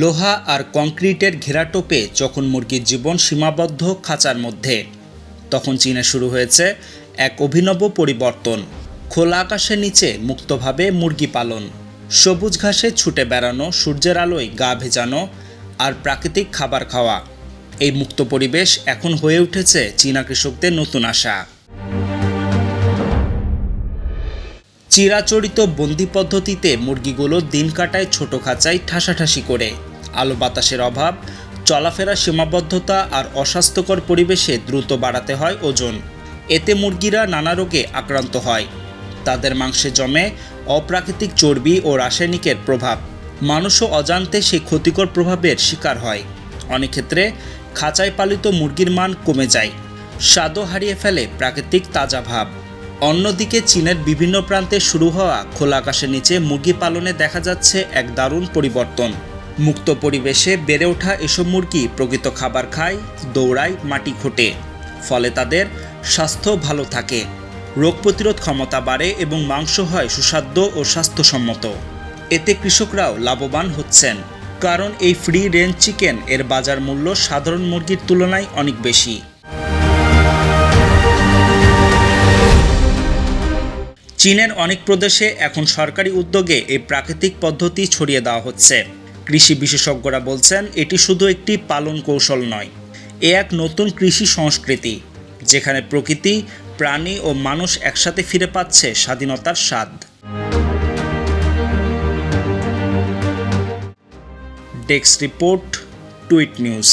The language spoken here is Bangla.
লোহা আর কংক্রিটের ঘেরাটোপে যখন মুরগির জীবন সীমাবদ্ধ খাঁচার মধ্যে, তখন চীনে শুরু হয়েছে এক অভিনব পরিবর্তন। খোলা আকাশের নিচে মুক্তভাবে মুরগি পালন, সবুজ ঘাসে ছুটে বেড়ানো, সূর্যের আলোয় গা ভেজানো আর প্রাকৃতিক খাবার খাওয়া। এই মুক্ত পরিবেশ এখন হয়ে উঠেছে চীনা কৃষকদের নতুন আশা। চিরাচরিত বন্দি পদ্ধতিতে মুরগিগুলো দিন কাটায় ছোট খাঁচায় ঠাসাঠাসি করে। আলো বাতাসের অভাব, চলাফেরা সীমাবদ্ধতা আর অস্বাস্থ্যকর পরিবেশে দ্রুত বাড়াতে হয় ওজন। এতে মুরগিরা নানা রোগে আক্রান্ত হয়। তাদের মাংসে জমে অপ্রাকৃতিক চর্বি ও রাসায়নিকের প্রভাব। মানুষও অজান্তে সেই ক্ষতিকর প্রভাবের শিকার হয়। অনেক ক্ষেত্রে খাঁচায় পালিত মুরগির মান কমে যায়। স্বাদও হারিয়ে ফেলে প্রাকৃতিক তাজা ভাব। অন্যদিকে চীনের বিভিন্ন প্রান্তে শুরু হওয়া খোলা আকাশের নিচে মুরগি পালনে দেখা যাচ্ছে এক দারুণ পরিবর্তন। মুক্ত পরিবেশে বেড়ে ওঠা এসব মুরগি প্রকৃত খাবার খায়, দৌড়ায়, মাটি খোটে ফলে তাদের স্বাস্থ্য ভালো থাকে। রোগ প্রতিরোধ ক্ষমতা বাড়ে এবং মাংস হয় সুস্বাদ্য ও স্বাস্থ্যসম্মত। এতে কৃষকরাও লাভবান হচ্ছেন। কারণ এই ফ্রি রেঞ্জ চিকেন এর বাজার মূল্য সাধারণ মুরগির তুলনায় অনেক বেশি। চীনের অনেক প্রদেশে এখন সরকারি উদ্যোগে এই প্রাকৃতিক পদ্ধতি ছড়িয়ে দেওয়া হচ্ছে। কৃষি বিশেষজ্ঞরা বলছেন, এটি শুধু একটি পালন কৌশল নয়, এ এক নতুন কৃষি সংস্কৃতি, যেখানে প্রকৃতি, প্রাণী ও মানুষ একসাথে ফিরে পাচ্ছে স্বাধীনতার স্বাদ। Desk report, Tweet News.